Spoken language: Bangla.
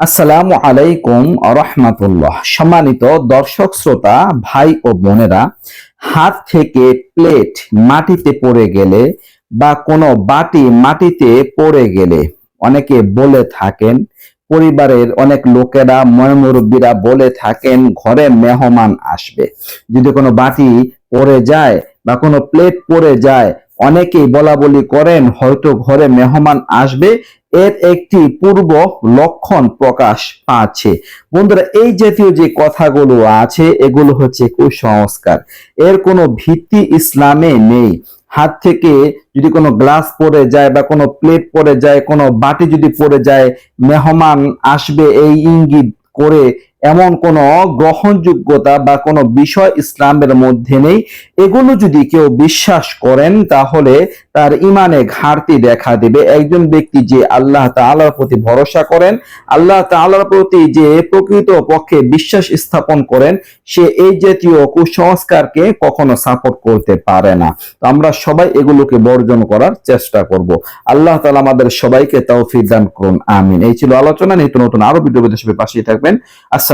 আসসালামু আলাইকুম রহমাতুল্লাহ সম্মানিত দর্শক, শ্রোতা, ভাই ও বোনেরা, হাত থেকে প্লেট মাটিতে পড়ে গেলে বা কোনো বাটি মাটিতে পড়ে গেলে অনেকে বলে থাকেন, পরিবারের অনেক লোকেরা ময়মুরব্বীরা বলে থাকেন, ঘরে মেহমান আসবে। যদি কোনো বাটি পড়ে যায় বা কোনো প্লেট পড়ে যায় অনেকেই বলা বলি করেন, হয়তো ঘরে মেহমান আসবে। এর একটি পূর্ব লক্ষণ প্রকাশ পাচ্ছে। বন্ধুরা, এই জাতীয় যে কথাগুলো আছে, এগুলো হচ্ছে কুসংস্কার। এর কোনো ভিত্তি ইসলামে নেই। হাত থেকে যদি কোনো গ্লাস পড়ে যায় বা কোনো প্লেট পড়ে যায়, কোনো বাটি যদি পড়ে যায়, মেহমান আসবে এই ইঙ্গিত করে এমন কোনো গ্রহণযোগ্যতা বা কোনো বিষয় ইসলামের মধ্যে নেই। এগুলো যদি কেউ বিশ্বাস করেন, তাহলে তার ইমানে ঘাটতি দেখা দেবে। একজন ব্যক্তি যে আল্লাহ তাআলার প্রতি ভরসা করেন, আল্লাহ তাআলার প্রতি যে প্রকৃত পক্ষে বিশ্বাস স্থাপন করেন, সে এই জাতীয় কুসংস্কারকে কখনো সাপোর্ট করতে পারে না। তো আমরা সবাই এগুলোকে বর্জন করার চেষ্টা করব। আল্লাহ তালা আমাদের সবাইকে তৌফিক দান করুন, আমিন। এই ছিল আলোচনা। নিত্য নতুন আরও ভিডিও সবাই পাশে থাকবেন। আসসালামু